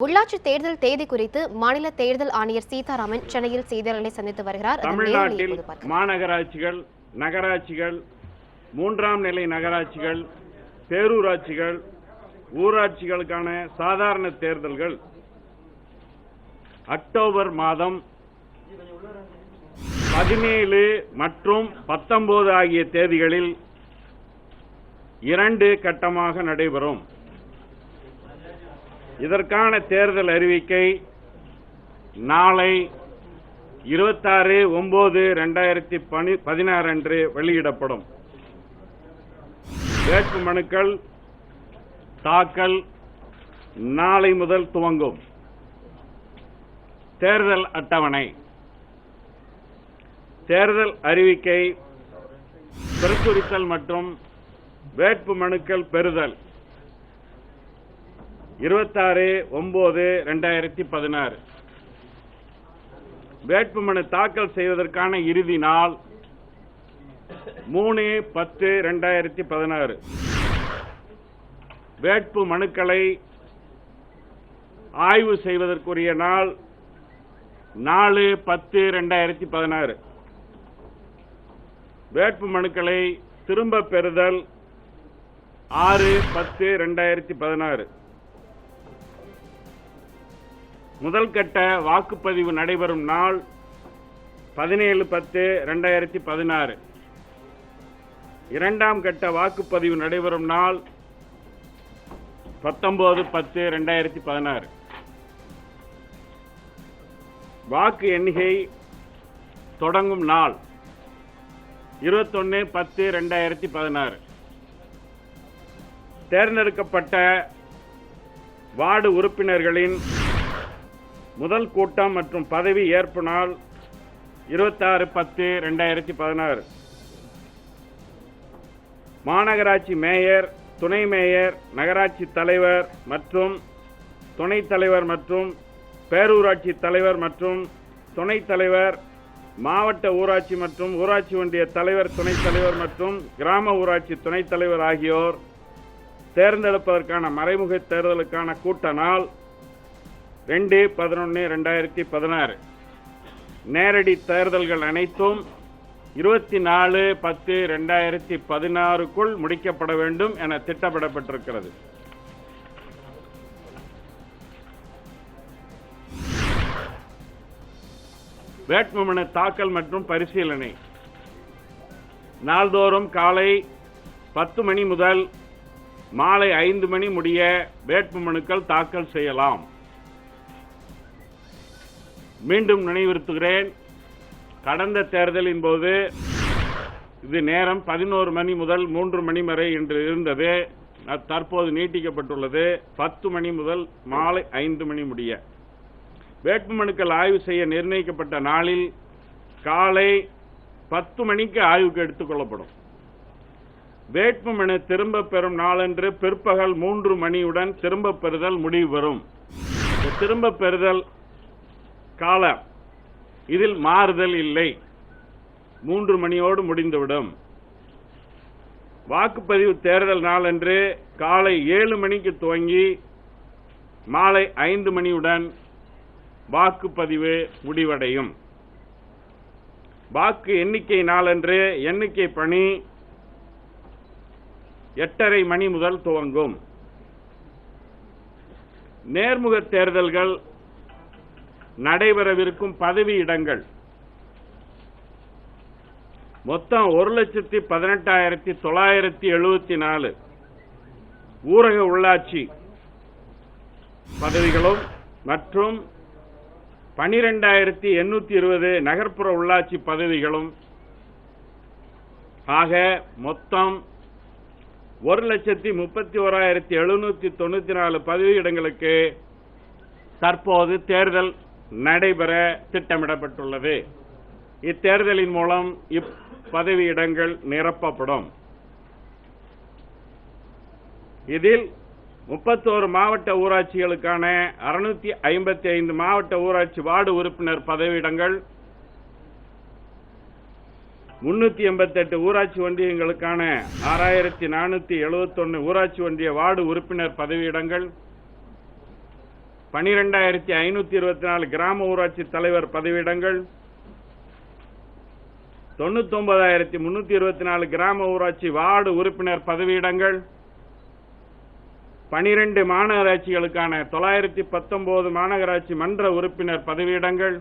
உள்ளாட்சி தேர்தல் தேதி குறித்து மாநில தேர்தல் ஆணையர் சீதாராமன் சென்னையில் செய்தியாளர்களை சந்தித்து வருகிறார் தமிழ்நாட்டில். மாநகராட்சிகள் நகராட்சிகள் மூன்றாம் நிலை நகராட்சிகள் பேரூராட்சிகள் ஊராட்சிகளுக்கான சாதாரண தேர்தல்கள் அக்டோபர் மாதம் பதினேழு மற்றும் பத்தொன்பது ஆகிய தேதிகளில் இரண்டு கட்டமாக நடைபெறும் இதற்கான தேர்தல் அறிவிக்கை நாளை இருபத்தாறு ஒன்பது ரெண்டாயிரத்தி பனி பதினாறு அன்று வெளியிடப்படும். வேட்பு மனுக்கள் தாக்கல் நாளை முதல் துவங்கும். தேர்தல் அட்டவணை. தேர்தல் அறிவிக்கை பிரசுரித்தல் மற்றும் வேட்பு மனுக்கள் பெறுதல். இருபத்தாறு ஒன்பது ரெண்டாயிரத்தி பதினாறு. வேட்புமனு தாக்கல் செய்வதற்கான இறுதி நாள் மூணு பத்து ரெண்டாயிரத்தி பதினாறு. வேட்பு மனுக்களை ஆய்வு செய்வதற்குரிய நாள் நாலு பத்து ரெண்டாயிரத்தி பதினாறு. வேட்பு மனுக்களை திரும்ப பெறுதல் ஆறு பத்து ரெண்டாயிரத்தி பதினாறு. முதல் கட்ட வாக்குப்பதிவு நடைபெறும் நாள் பதினேழு பத்து ரெண்டாயிரத்தி பதினாறு. இரண்டாம் கட்ட வாக்குப்பதிவு நடைபெறும் நாள் பத்தொன்பது பத்து ரெண்டாயிரத்தி பதினாறு. வாக்கு எண்ணிக்கை தொடங்கும் நாள் இருபத்தொன்னு பத்து ரெண்டாயிரத்தி பதினாறு. தேர்ந்தெடுக்கப்பட்ட வார்டு உறுப்பினர்களின் முதல் கூட்டம் மற்றும் பதவி ஏற்பு நாள் இருபத்தாறு பத்து ரெண்டாயிரத்தி பதினாறு. மாநகராட்சி மேயர் துணை மேயர் நகராட்சி தலைவர் மற்றும் துணைத் தலைவர் மற்றும் பேரூராட்சி தலைவர் மற்றும் துணைத் தலைவர் மாவட்ட ஊராட்சி மற்றும் ஊராட்சி ஒன்றிய தலைவர் துணைத் தலைவர் மற்றும் கிராம ஊராட்சி துணைத் தலைவர் ஆகியோர் தேர்ந்தெடுப்பதற்கான மறைமுக தேர்தலுக்கான கூட்ட நாள் ரெண்டு பதினொன்று ரெண்டாயிரத்தி பதினாறு. நேரடி தேர்தல்கள் அனைத்தும் இருபத்தி நாலு பத்து ரெண்டாயிரத்தி பதினாறுக்குள் முடிக்கப்பட வேண்டும் என திட்டமிடப்பட்டிருக்கிறது. வேட்புமனு தாக்கல் மற்றும் பரிசீலனை. நாள்தோறும் காலை பத்து மணி முதல் மாலை ஐந்து மணி முடிய வேட்புமனுக்கள் தாக்கல் செய்யலாம். மீண்டும் நினைவுறுத்துகிறேன். கடந்த தேர்தலின் போது இது நேரம் பதினோரு மணி முதல் மூன்று மணி வரை என்று இருந்தது. அது தற்போது நீட்டிக்கப்பட்டுள்ளது. பத்து மணி முதல் மாலை ஐந்து மணி முடிய. வேட்புமனுக்கள் ஆய்வு செய்ய நிர்ணயிக்கப்பட்ட நாளில் காலை பத்து மணிக்கு ஆய்வுக்கு எடுத்துக் கொள்ளப்படும். வேட்புமனு திரும்ப பெறும் நாளன்று பிற்பகல் மூன்று மணியுடன் திரும்ப பெறுதல் முடிவு பெறும் திரும்ப பெறுதல் காலம். இதில் மாறுதல் இல்லை. மூன்று மணியோடு முடிந்துவிடும். வாக்குப்பதிவு தேர்தல் நாளன்று காலை ஏழு மணிக்கு துவங்கி மாலை ஐந்து மணியுடன் வாக்குப்பதிவு முடிவடையும். வாக்கு எண்ணிக்கை நாளன்று எண்ணிக்கை பணி எட்டரை மணி முதல் துவங்கும். நேர்முக தேர்தல்கள் நடைபெறவிருக்கும் பதவி இடங்கள். மொத்தம் ஒரு லட்சத்தி பதினெட்டாயிரத்தி தொள்ளாயிரத்தி எழுபத்தி நாலு ஊரக உள்ளாட்சி பதவிகளும் மற்றும் பனிரெண்டாயிரத்தி எண்ணூத்தி இருபது நகர்ப்புற உள்ளாட்சி பதவிகளும். ஆக மொத்தம் ஒரு லட்சத்தி முப்பத்தி ஓராயிரத்தி எழுநூத்தி தொண்ணூத்தி நாலு பதவியிடங்களுக்கு தற்போது தேர்தல் நடைபெற திட்டமிடப்பட்டுள்ளது. இத்தேர்தலின் மூலம் இப்பதவியிடங்கள் நிரப்பப்படும். இதில் முப்பத்தோரு மாவட்ட ஊராட்சிகளுக்கான அறுநூத்தி ஐம்பத்தி ஐந்து மாவட்ட ஊராட்சி வார்டு உறுப்பினர் பதவியிடங்கள் முன்னூத்தி எண்பத்தெட்டு ஊராட்சி ஒன்றியங்களுக்கான ஆறாயிரத்தி நானூத்தி எழுபத்தொன்னு ஊராட்சி ஒன்றிய வார்டு உறுப்பினர் பதவியிடங்கள் பனிரெண்டாயிரத்தி ஐநூத்தி இருபத்தி நாலு கிராம ஊராட்சி தலைவர் பதவியிடங்கள். தொண்ணூத்தி ஒன்பதாயிரத்தி முன்னூத்தி இருபத்தி நாலு கிராம ஊராட்சி வார்டு உறுப்பினர் பதவியிடங்கள். பனிரெண்டு மாநகராட்சிகளுக்கான தொள்ளாயிரத்தி பத்தொன்பது மாநகராட்சி மன்ற உறுப்பினர் பதவியிடங்கள்.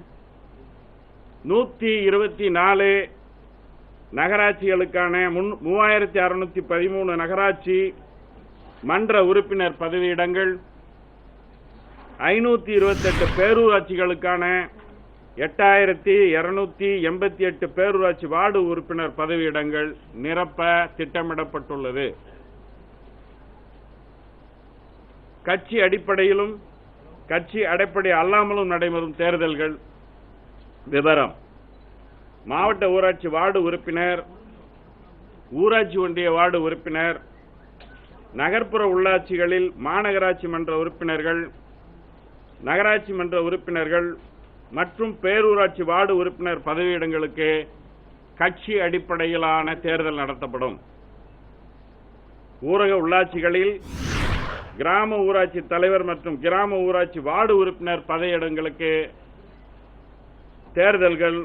நூத்தி இருபத்தி நாலு நகராட்சிகளுக்கான முன் மூவாயிரத்தி அறுநூத்தி பதிமூணு நகராட்சி மன்ற உறுப்பினர் பதவியிடங்கள். ஐநூற்றி இருபத்தெட்டு பேரூராட்சிகளுக்கான எட்டாயிரத்தி இரநூத்தி எண்பத்தி எட்டு பேரூராட்சி வார்டு உறுப்பினர் பதவியிடங்கள் நிரப்ப திட்டமிடப்பட்டுள்ளது. கட்சி அடிப்படையிலும் கட்சி அடிப்படை அல்லாமலும் நடைபெறும் தேர்தல்கள் விவரம். மாவட்ட ஊராட்சி வார்டு உறுப்பினர் ஊராட்சி ஒன்றிய வார்டு உறுப்பினர் நகர்ப்புற உள்ளாட்சிகளில் மாநகராட்சி மன்ற உறுப்பினர்கள் நகராட்சி மன்ற உறுப்பினர்கள் மற்றும் பேரூராட்சி வார்டு உறுப்பினர் பதவியிடங்களுக்கு கட்சி அடிப்படையிலான தேர்தல் நடத்தப்படும். ஊரக உள்ளாட்சிகளில் கிராம ஊராட்சி தலைவர் மற்றும் கிராம ஊராட்சி வார்டு உறுப்பினர் பதவியிடங்களுக்கு தேர்தல்கள்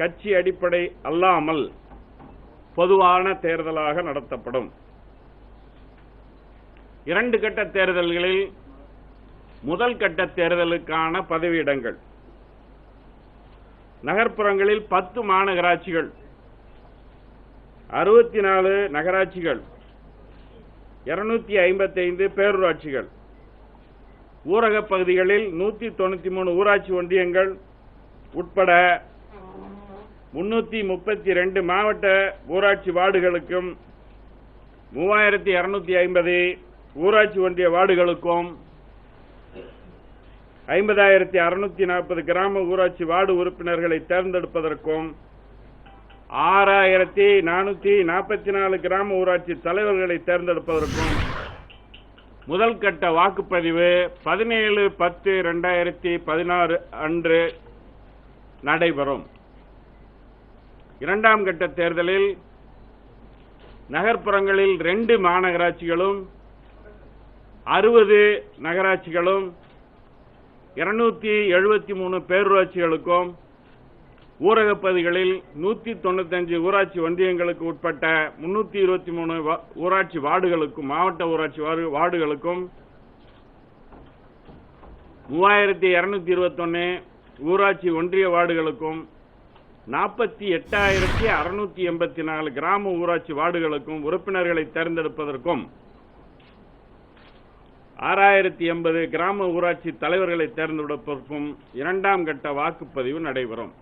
கட்சி அடிப்படை அல்லாமல் பொதுவான தேர்தலாக நடத்தப்படும். இரண்டு கட்ட தேர்தல்களில் முதல் கட்ட தேர்தலுக்கான பதவியிடங்கள். நகர்ப்புறங்களில் பத்து மாநகராட்சிகள். அறுபத்தி நாலு நகராட்சிகள். இருநூத்தி ஐம்பத்தி ஐந்து பேரூராட்சிகள். ஊரகப் பகுதிகளில் நூத்தி தொண்ணூத்தி மூணு ஊராட்சி ஒன்றியங்கள் உட்பட முன்னூத்தி முப்பத்தி ரெண்டு மாவட்ட ஊராட்சி வார்டுகளுக்கும் மூவாயிரத்தி இருநூத்தி ஐம்பது ஊராட்சி ஒன்றிய வார்டுகளுக்கும் ஐம்பதாயிரத்தி அறுநூத்தி நாற்பது கிராம ஊராட்சி வார்டு உறுப்பினர்களை தேர்ந்தெடுப்பதற்கும் ஆறாயிரத்தி நானூத்தி நாற்பத்தி நாலு கிராம ஊராட்சி தலைவர்களை தேர்ந்தெடுப்பதற்கும் முதல் கட்ட வாக்குப்பதிவு பதினேழு பத்து ரெண்டாயிரத்தி பதினாறு அன்று நடைபெறும். இரண்டாம் கட்ட தேர்தலில் நகர்ப்புறங்களில் ரெண்டு மாநகராட்சிகளும் அறுபது நகராட்சிகளும் இருநூத்தி எழுபத்தி மூணு பேரூராட்சிகளுக்கும் ஊரகப் பகுதிகளில் நூத்தி தொண்ணூத்தஞ்சு ஊராட்சி ஒன்றியங்களுக்கு உட்பட்ட முன்னூத்தி இருபத்தி மூணு ஊராட்சி வார்டுகளுக்கும் மாவட்ட ஊராட்சி வார்டுகளுக்கும் மூவாயிரத்தி இருநூத்தி இருபத்தொன்னு ஊராட்சி ஒன்றிய வார்டுகளுக்கும் நாற்பத்தி எட்டாயிரத்தி அறுநூத்தி எண்பத்தி நாலு கிராம ஊராட்சி வார்டுகளுக்கும் உறுப்பினர்களை தேர்ந்தெடுப்பதற்கும் ஆறாயிரத்தி எண்பது கிராம ஊராட்சி தலைவர்களை தேர்ந்தெடுப்பதற்கும் இரண்டாம் கட்ட வாக்குப்பதிவு நடைபெறும்.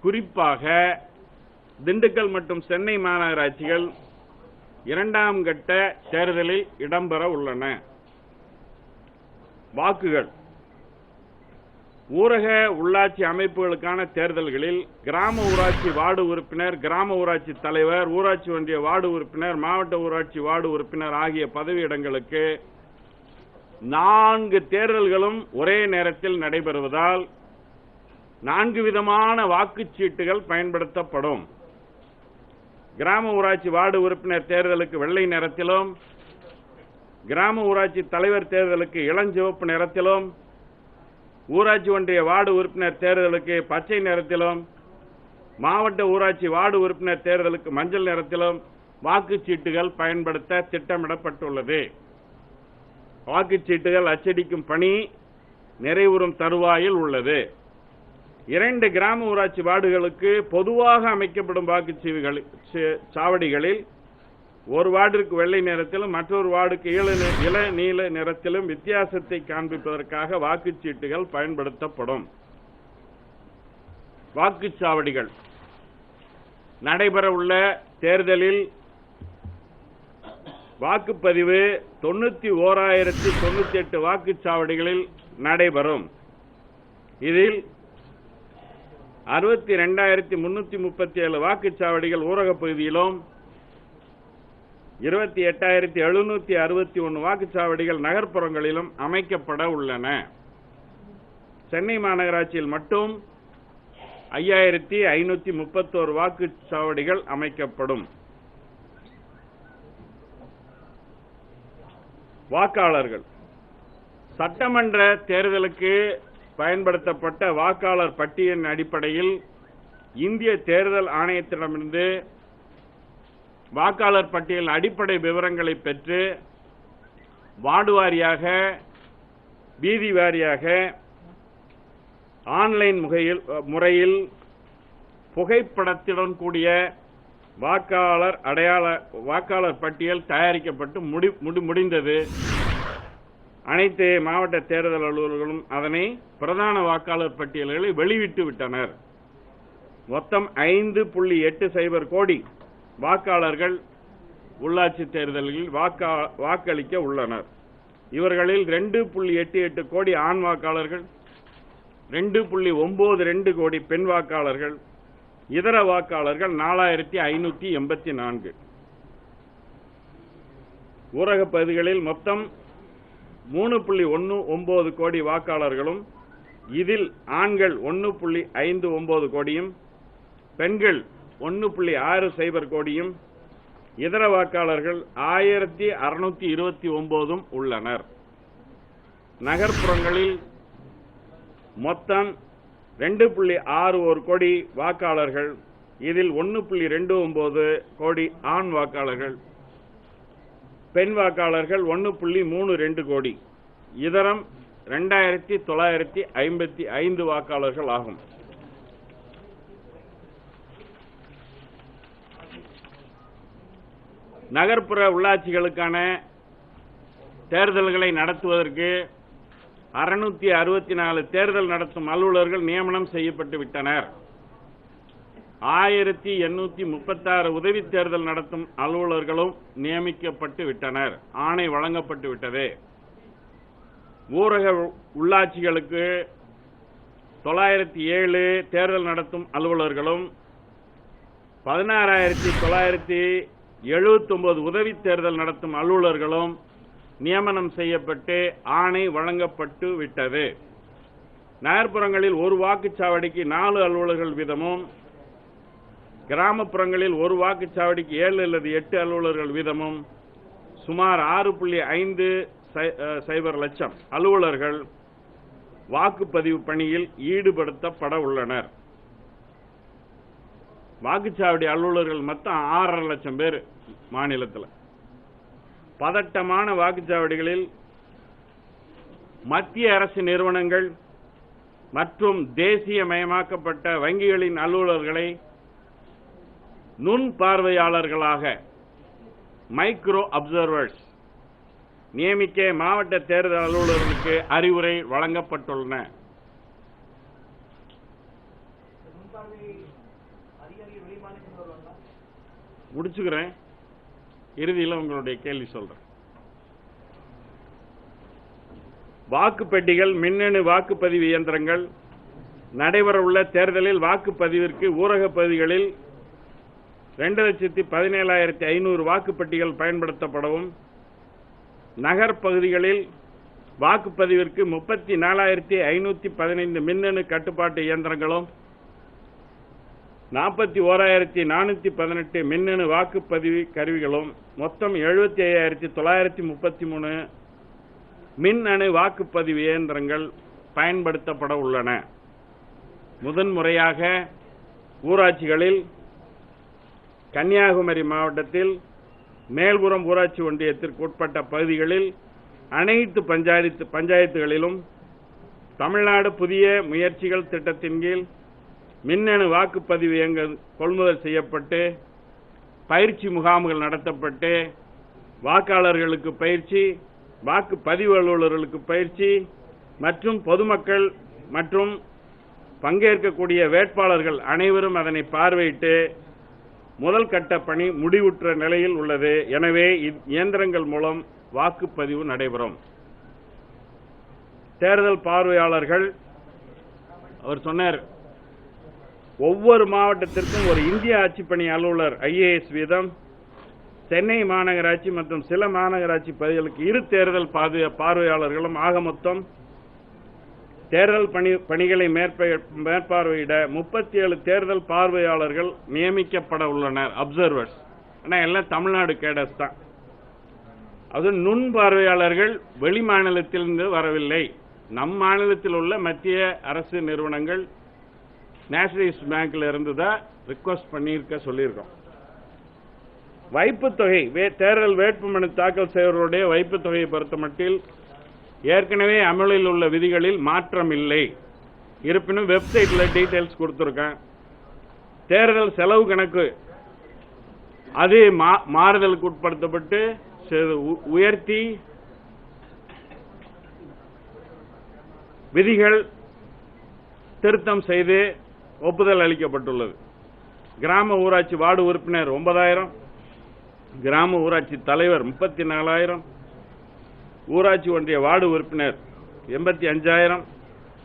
குறிப்பாக திண்டுக்கல் மற்றும் சென்னை மாநகராட்சிகள் இரண்டாம் கட்ட தேர்தலில் இடம்பெற உள்ளன. வாக்குகள். ஊரக உள்ளாட்சி அமைப்புகளுக்கான தேர்தல்களில் கிராம ஊராட்சி வார்டு உறுப்பினர் கிராம ஊராட்சி தலைவர் ஊராட்சி ஒன்றிய வார்டு உறுப்பினர் மாவட்ட ஊராட்சி வார்டு உறுப்பினர் ஆகிய பதவியிடங்களுக்கு நான்கு தேர்தல்களும் ஒரே நேரத்தில் நடைபெறுவதால் நான்கு விதமான வாக்குச்சீட்டுகள் பயன்படுத்தப்படும். கிராம ஊராட்சி வார்டு உறுப்பினர் தேர்தலுக்கு வெள்ளை நிறத்திலும் கிராம ஊராட்சி தலைவர் தேர்தலுக்கு இளஞ்சிவப்பு நிறத்திலும் ஊராட்சி ஒன்றிய வார்டு உறுப்பினர் தேர்தலுக்கு பச்சை நிறத்திலும் மாவட்ட ஊராட்சி வார்டு உறுப்பினர் தேர்தலுக்கு மஞ்சள் நிறத்திலும் வாக்குச்சீட்டுகள் பயன்படுத்த திட்டமிடப்பட்டுள்ளது. வாக்குச்சீட்டுகள் அச்சடிக்கும் பணி நிறைவுறும் தருவாயில் உள்ளது. இரண்டு கிராம ஊராட்சி வார்டுகளுக்கு பொதுவாக அமைக்கப்படும் வாக்குச்சீவுகள் சாவடிகளில் ஒரு வார்டிற்கு வெள்ளை நிறத்திலும் மற்றொரு வார்டுக்கு இள இள நீல நிறத்திலும் வித்தியாசத்தை காண்பிப்பதற்காக வாக்குச்சீட்டுகள் பயன்படுத்தப்படும். வாக்குச்சாவடிகள். நடைபெறவுள்ள தேர்தலில் வாக்குப்பதிவு தொண்ணூத்தி ஓராயிரத்தி தொண்ணூத்தி எட்டு வாக்குச்சாவடிகளில் நடைபெறும். இதில் அறுபத்தி ரெண்டாயிரத்தி முன்னூத்தி முப்பத்தி ஏழு வாக்குச்சாவடிகள் ஊரகப் பகுதியிலும் இருபத்தி எட்டாயிரத்தி எழுநூத்தி அறுபத்தி ஒன்று வாக்குச்சாவடிகள் நகர்ப்புறங்களிலும் அமைக்கப்பட உள்ளன. சென்னை மாநகராட்சியில் மட்டும் ஐயாயிரத்தி ஐநூத்தி முப்பத்தோரு வாக்குச்சாவடிகள் அமைக்கப்படும். வாக்காளர்கள். சட்டமன்ற தேர்தலுக்கு பயன்படுத்தப்பட்ட வாக்காளர் பட்டியலின் அடிப்படையில் இந்திய தேர்தல் ஆணையத்திடமிருந்து வாக்காளர் பட்டியல் அடிப்படை விவரங்களை பெற்று வார்டு வாரியாக வீதி வாரியாக ஆன்லைன் முகையில் முறையில் புகைப்படத்துடன் கூடிய வாக்காளர் அடையாள வாக்காளர் பட்டியல் தயாரிக்கப்பட்டு முடி முடி- முடிந்தது. அனைத்து மாவட்ட தேர்தல் அலுவலர்களும் அதனை பிரதான வாக்காளர் பட்டியல்களை வெளியிட்டு விட்டனர். மொத்தம் ஐந்து புள்ளி எட்டு சைபர் கோடி வாக்காளர்கள் உள்ளாட்சி தேர்தல்களில் வாக்கா வாக்களிக்க உள்ளனர். இவர்களில் ரெண்டு புள்ளி எட்டு எட்டு கோடி ஆண் வாக்காளர்கள் ரெண்டு புள்ளி ஒன்பது ரெண்டு கோடி பெண் வாக்காளர்கள் இதர வாக்காளர்கள் நாலாயிரத்தி ஐநூற்றி எண்பத்தி நான்கு. ஊரக பகுதிகளில் மொத்தம் மூணு புள்ளி ஒன்று ஒன்பது கோடி வாக்காளர்களும் இதில் ஆண்கள் ஒன்று புள்ளி ஐந்து ஒன்பது கோடியும் பெண்கள் ஒன்று புள்ளி ஆறு சைபர் கோடியும் இதர வாக்காளர்கள் ஆயிரத்தி அறுநூத்தி இருபத்தி ஒன்பதும் உள்ளனர். நகர்ப்புறங்களில் மொத்தம் ரெண்டு புள்ளி ஆறு ஒரு கோடி வாக்காளர்கள் இதில் ஒன்று புள்ளி ரெண்டு ஒன்பது கோடி ஆண் வாக்காளர்கள் பெண் வாக்காளர்கள் ஒன்று புள்ளி மூணு ரெண்டு கோடி. இதரம் ரெண்டாயிரத்தி தொள்ளாயிரத்தி ஐம்பத்தி ஐந்து வாக்காளர்கள் ஆகும். நகர்ப்புற உள்ளாட்சிகளுக்கான தேர்தல்களை நடத்துவதற்கு அறுநூத்தி அறுபத்தி நாலு தேர்தல் நடத்தும் அலுவலர்கள் நியமனம் செய்யப்பட்டு விட்டனர். ஆயிரத்தி எண்ணூத்தி முப்பத்தாறு உதவி தேர்தல் நடத்தும் அலுவலர்களும் நியமிக்கப்பட்டு விட்டனர். ஆணை வழங்கப்பட்டு விட்டது. ஊரக உள்ளாட்சிகளுக்கு தொள்ளாயிரத்தி ஏழு தேர்தல் நடத்தும் அலுவலர்களும் பதினாறாயிரத்தி தொள்ளாயிரத்தி எழுபத்தி ஒன்பது உதவி தேர்தல் நடத்தும் அலுவலர்களும் நியமனம் செய்யப்பட்டு ஆணை வழங்கப்பட்டு விட்டது. நகர்ப்புறங்களில் ஒரு வாக்குச்சாவடிக்கு நாலு அலுவலர்கள் வீதமும் கிராமப்புறங்களில் ஒரு வாக்குச்சாவடிக்கு ஏழு அல்லது எட்டு அலுவலர்கள் வீதமும் சுமார் ஆறு புள்ளி ஐந்து சை- சைபர் லட்சம் அலுவலர்கள் வாக்குப்பதிவு பணியில் ஈடுபடுத்தப்பட உள்ளனர். வாக்குச்சாவடி அலுவலர்கள் மொத்தம் ஆறரை லட்சம் பேர் மாநிலத்தில். பதட்டமான வாக்குச்சாவடிகளில் மத்திய அரசு நிறுவனங்கள் மற்றும் தேசியமயமாக்கப்பட்ட வங்கிகளின் அலுவலர்களை நுண் பார்வையாளர்களாக மைக்ரோ அப்சர்வர்ஸ் நியமிக்க மாவட்ட தேர்தல் அலுவலர்களுக்கு அறிவுரை வழங்கப்பட்டுள்ளன. முடிச்சுக்கிறேன். இறுதியில் உங்களுடைய கேள்வி சொல்றேன். வாக்குப்பெட்டிகள் மின்னணு வாக்குப்பதிவு இயந்திரங்கள் நடைபெறவுள்ள தேர்தலில் வாக்குப்பதிவிற்கு ஊரகப் பகுதிகளில் ரெண்டு லட்சத்தி பதினேழாயிரத்தி ஐநூறு வாக்குப்பெட்டிகள் பயன்படுத்தப்படவும் நகர் பகுதிகளில் வாக்குப்பதிவிற்கு முப்பத்தி நாலாயிரத்தி ஐநூத்தி பதினைந்து மின்னணு கட்டுப்பாட்டு இயந்திரங்களும் நாற்பத்தி ஓராயிரத்தி நானூற்றி பதினெட்டு மின்னணு வாக்குப்பதிவு கருவிகளும் மொத்தம் எழுபத்தி ஐயாயிரத்தி தொள்ளாயிரத்தி முப்பத்தி மூணு மின்னணு வாக்குப்பதிவு இயந்திரங்கள் பயன்படுத்தப்பட உள்ளன. முதன்முறையாக ஊராட்சிகளில் கன்னியாகுமரி மாவட்டத்தில் மேல்புறம் ஊராட்சி ஒன்றியத்திற்கு உட்பட்ட பகுதிகளில் அனைத்து பஞ்சாயத்து பஞ்சாயத்துகளிலும் தமிழ்நாடு புதிய முயற்சிகள் திட்டத்தின் கீழ் மின்னணு வாக்குப்பதிவு எங்கள் கொள்முதல் செய்யப்பட்டு பயிற்சி முகாம்கள் நடத்தப்பட்டு வாக்காளர்களுக்கு பயிற்சி வாக்குப்பதிவு அலுவலர்களுக்கு பயிற்சி மற்றும் பொதுமக்கள் மற்றும் பங்கேற்கக்கூடிய வேட்பாளர்கள் அனைவரும் அதனை பார்வையிட்டு முதல் கட்ட பணி முடிவுற்ற நிலையில் உள்ளது. எனவே இயந்திரங்கள் மூலம் வாக்குப்பதிவு நடைபெறும். தேர்தல் பார்வையாளர்கள் அவர் சொன்னார் ஒவ்வொரு மாவட்டத்திற்கும் ஒரு இந்திய ஆட்சிப்பணி அலுவலர் ஐஏஎஸ் வீதம் சென்னை மாநகராட்சி மற்றும் சில மாநகராட்சி பகுதிகளுக்கு இரு தேர்தல் பார்வையாளர்களும் ஆக மொத்தம் தேர்தல் பணி பணிகளை மேற்பார்வையிட முப்பத்தி ஏழு தேர்தல் பார்வையாளர்கள் நியமிக்கப்பட உள்ளனர் அப்சர்வர்ஸ் ஆனால் எல்லாம் தமிழ்நாடு கேடஸ் தான். அது நுண் பார்வையாளர்கள் வெளி மாநிலத்திலிருந்து வரவில்லை. நம் மாநிலத்தில் உள்ள மத்திய அரசு நிறுவனங்கள் நேஷனலிஸ்ட் பேங்க்ல இருந்து தான் ரிக்வஸ்ட் பண்ணியிருக்க சொல்லியிருக்கோம். வைப்பு தொகை வே- தேர்தல் வேட்புமனு தாக்கல் செய்வர்களுடைய வைப்பு தொகையை பொறுத்தமட்டில் ஏற்கனவே அமலில் உள்ள விதிகளில் மாற்றம் இல்லை இருப்பினும் வெப்சைட்ல டீட்டெயில்ஸ் கொடுத்துருக்கேன். தேர்தல் செலவு கணக்கு அது மா- மாறுதலுக்கு உட்படுத்தப்பட்டு உ- உயர்த்தி விதிகள் திருத்தம் செய்து ஒப்புதல் அளிக்கப்பட்டுள்ளது. கிராம ஊராட்சி வார்டு உறுப்பினர் ஒன்பதாயிரம் கிராம ஊராட்சி தலைவர் முப்பத்தி நாலாயிரம் ஊராட்சி ஒன்றிய வார்டு உறுப்பினர் எண்பத்தி அஞ்சாயிரம்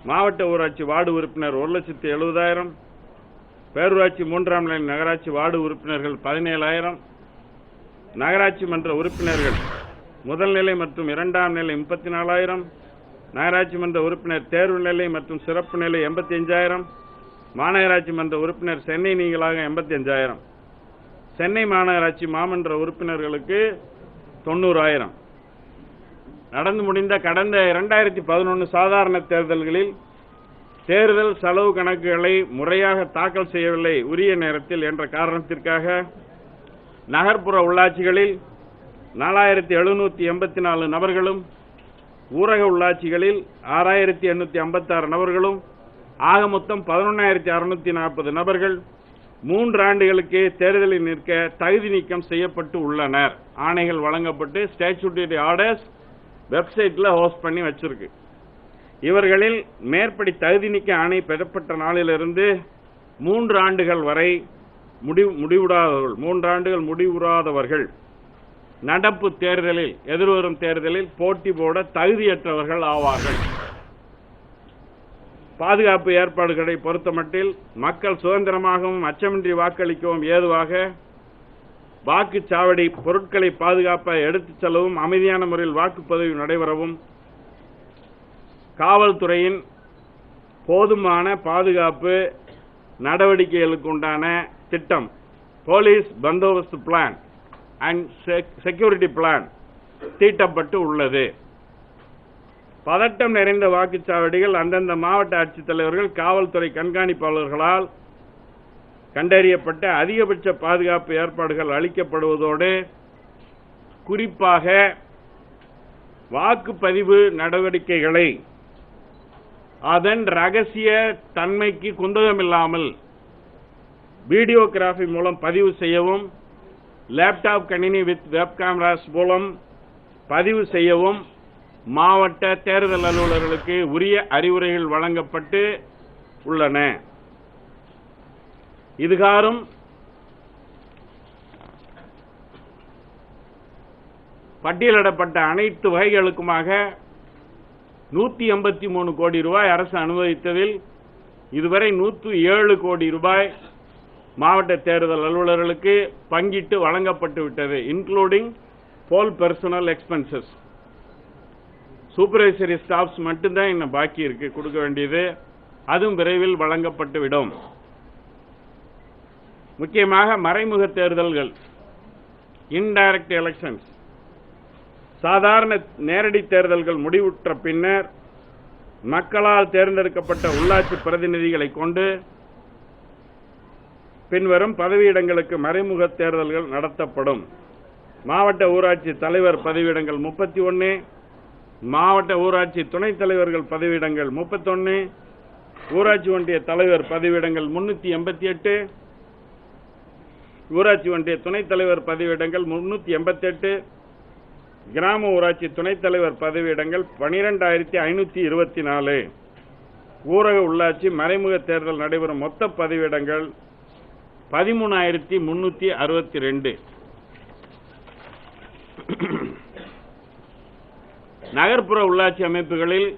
மாவட்ட ஊராட்சி வார்டு உறுப்பினர் ஒரு லட்சத்தி எழுபதாயிரம் பேரூராட்சி மூன்றாம் நிலை நகராட்சி வார்டு உறுப்பினர்கள் பதினேழாயிரம் நகராட்சி மன்ற உறுப்பினர்கள் முதல் நிலை மற்றும் இரண்டாம் நிலை முப்பத்தி நாலாயிரம் நகராட்சி மன்ற உறுப்பினர் தேர்வு நிலை மற்றும் சிறப்பு நிலை எண்பத்தி அஞ்சாயிரம் மாநகராட்சி மன்ற உறுப்பினர் சென்னை நீங்களாக எண்பத்தி அஞ்சாயிரம் சென்னை மாநகராட்சி மாமன்ற உறுப்பினர்களுக்கு தொண்ணூறாயிரம். நடந்து முடிந்த கடந்த இரண்டாயிரத்தி பதினொன்று சாதாரண தேர்தல்களில் தேர்தல் செலவு கணக்குகளை முறையாக தாக்கல் செய்யவில்லை உரிய நேரத்தில் என்ற காரணத்திற்காக நகர்ப்புற உள்ளாட்சிகளில் நாலாயிரத்தி எழுநூற்றி எண்பத்தி நாலு நபர்களும் ஊரக உள்ளாட்சிகளில் ஆறாயிரத்தி எண்ணூற்றி ஐம்பத்தாறு நபர்களும் ஆக மொத்தம் பதினொன்னாயிரத்தி அறுநூத்தி நாற்பது நபர்கள் மூன்று ஆண்டுகளுக்கு தேர்தலில் நிற்க தகுதி நீக்கம் செய்யப்பட்டு உள்ளனர். ஆணைகள் வழங்கப்பட்டு ஸ்டாச்சுட்டரி ஆர்டர்ஸ் வெப்சைட்டில் ஹோஸ்ட் பண்ணி வச்சிருக்கு. இவர்களில் மேற்படி தகுதி நீக்க ஆணை பெறப்பட்ட நாளிலிருந்து மூன்று ஆண்டுகள் வரை முடிவு முடிவுடாதவர்கள் மூன்று ஆண்டுகள் முடிவுறாதவர்கள் நடப்பு தேர்தலில் எதிர்வரும் தேர்தலில் போட்டி போட தகுதியற்றவர்கள் ஆவார்கள். பாதுகாப்பு ஏற்பாடுகளை பொறுத்தமட்டில் மக்கள் சுதந்திரமாகவும் அச்சமின்றி வாக்களிக்கவும் ஏதுவாக வாக்குச்சாவடி பொருட்களை பாதுகாப்ப எடுத்துச் செல்லவும் அமைதியான முறையில் வாக்குப்பதிவு நடைபெறவும் காவல்துறையின் போதுமான பாதுகாப்பு நடவடிக்கைகளுக்கு உண்டான திட்டம் போலீஸ் பந்தோபஸ்து பிளான் அண்ட் செக்யூரிட்டி பிளான் தீட்டப்பட்டு உள்ளது. பதட்டம் நிறைந்த வாக்குச்சாவடிகள் அந்தந்த மாவட்ட ஆட்சித்தலைவர்கள் காவல்துறை கண்காணிப்பாளர்களால் கண்டறியப்பட்ட அதிகபட்ச பாதுகாப்பு ஏற்பாடுகள் அளிக்கப்படுவதோடு குறிப்பாக வாக்குப்பதிவு நடவடிக்கைகளை அதன் ரகசிய தன்மைக்கு குந்தகமில்லாமல் வீடியோகிராஃபி மூலம் பதிவு செய்யவும் லேப்டாப் கணினி வித் வெப் கேமராஸ் மூலம் பதிவு செய்யவும் மாவட்ட தேர்தல் அலுவலர்களுக்கு உரிய அறிவுரைகள் வழங்கப்பட்டு உள்ளன. இதுகாரும் பட்டியலிடப்பட்ட அனைத்து வகைகளுக்குமாக நூற்றி எண்பத்தி மூணு கோடி ரூபாய் அரசு அனுமதித்ததில் இதுவரை நூற்று ஏழு கோடி ரூபாய் மாவட்ட தேர்தல் அலுவலர்களுக்கு பங்கிட்டு வழங்கப்பட்டு விட்டது including poll personal expenses supervisory staffs மட்டும்தான் இன்னும் பாக்கி இருக்கு கொடுக்க வேண்டியது. அதுவும் விரைவில் வழங்கப்பட்டு விடும் முக்கியமாக மறைமுக தேர்தல்கள் இன்டைரக்ட் எலெக்ஷன்ஸ் சாதாரண நேரடி தேர்தல்கள் முடிவுற்ற பின்னர் மக்களால் தேர்ந்தெடுக்கப்பட்ட உள்ளாட்சி பிரதிநிதிகளை கொண்டு பின்வரும் பதவியிடங்களுக்கு மறைமுக தேர்தல்கள் நடத்தப்படும். மாவட்ட ஊராட்சி தலைவர் பதவியிடங்கள் முப்பத்தி ஒன்று மாவட்ட ஊராட்சி துணைத் தலைவர்கள் பதவியிடங்கள் முப்பத்தொன்னு ஊராட்சி ஒன்றிய தலைவர் பதவியிடங்கள் முன்னூற்றி எண்பத்தி எட்டு ஊராட்சி ஒன்றிய துணைத் தலைவர் பதவியிடங்கள் முன்னூற்றி எண்பத்தி எட்டு கிராம ஊராட்சி துணைத் தலைவர் பதவியிடங்கள் பனிரெண்டாயிரத்தி ஐநூற்றி இருபத்தி நாலு. ஊரக உள்ளாட்சி மறைமுக தேர்தல் நடைபெறும் மொத்த பதவியிடங்கள் பதிமூணாயிரத்தி முன்னூற்றி அறுபத்தி ரெண்டு. நகர்ப்புற உள்ளாட்சி அமைப்புகளில்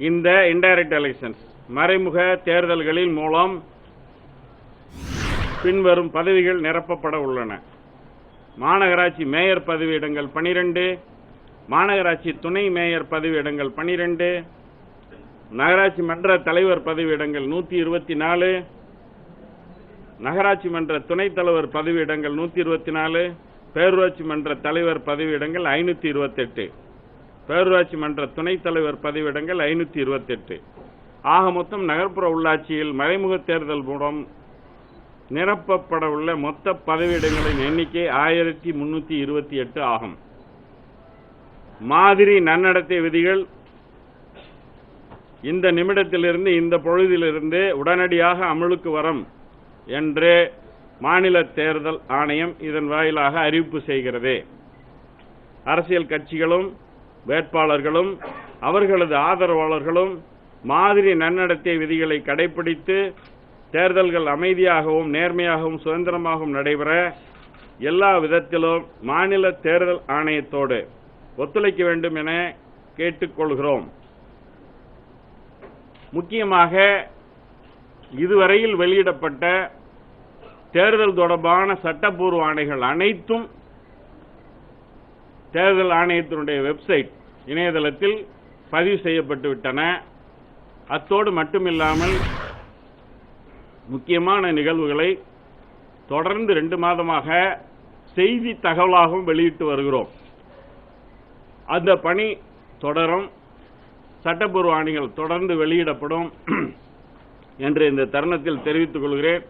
இந்த இன்டைரக்ட் எலெக்ஷன்ஸ் மறைமுக தேர்தல்களின் மூலம் பின்வரும் பதவிகள் நிரப்பப்பட உள்ளன. மாநகராட்சி மேயர் பதவியிடங்கள் பனிரெண்டு மாநகராட்சி துணை மேயர் பதவியிடங்கள் பனிரெண்டு நகராட்சி மன்ற தலைவர் பதவியிடங்கள் நூற்றி இருபத்தி நாலு நகராட்சி மன்ற துணைத் தலைவர் பதவியிடங்கள் நூற்றி இருபத்தி நாலு பேரூராட்சி மன்ற தலைவர் பதவியிடங்கள் ஐநூத்தி இருபத்தெட்டு. பேரூராட்சி மன்ற துணைத் தலைவர் பதவியிடங்கள் ஐநூத்தி இருபத்தெட்டு. ஆக மொத்தம் நகர்ப்புற உள்ளாட்சியில் மறைமுக தேர்தல் மூலம் நிரப்பப்பட உள்ள மொத்த பதவியிடங்களின் எண்ணிக்கை ஆயிரத்தி முன்னூற்றி இருபத்தி எட்டு ஆகும். மாதிரி நன்னடத்தை விதிகள் இந்த நிமிடத்திலிருந்து இந்த பொழுதிலிருந்து உடனடியாக அமலுக்கு வரும் என்று மாநில தேர்தல் ஆணையம் இதன் வாயிலாக அறிவிப்பு செய்கிறது. அரசியல் கட்சிகளும் வேட்பாளர்களும் அவர்களது ஆதரவாளர்களும் மாதிரி நன்னடத்தை விதிகளை கடைபிடித்து தேர்தல்கள் அமைதியாகவும் நேர்மையாகவும் சுதந்திரமாகவும் நடைபெற எல்லா விதத்திலும் மாநில தேர்தல் ஆணையத்தோடு ஒத்துழைக்க வேண்டும் என கேட்டுக்கொள்கிறோம். முக்கியமாக இதுவரையில் வெளியிடப்பட்ட தேர்தல் தொடர்பான சட்டப்பூர்வ ஆணைகள் அனைத்தும் தேர்தல் ஆணையத்தினுடைய வெப்சைட் இணையதளத்தில் பதிவு செய்யப்பட்டு விட்டன. அத்தோடு மட்டுமில்லாமல் முக்கியமான நிகழ்வுகளை தொடர்ந்து ரெண்டு மாதமாக செய்தி தகவலாகவும் வெளியிட்டு வருகிறோம். அந்த பணி தொடரும். சட்டப்பூர்வ ஆணைகள் தொடர்ந்து வெளியிடப்படும். என்று இந்த தருணத்தில் தெரிவித்துக் கொள்கிறேன்.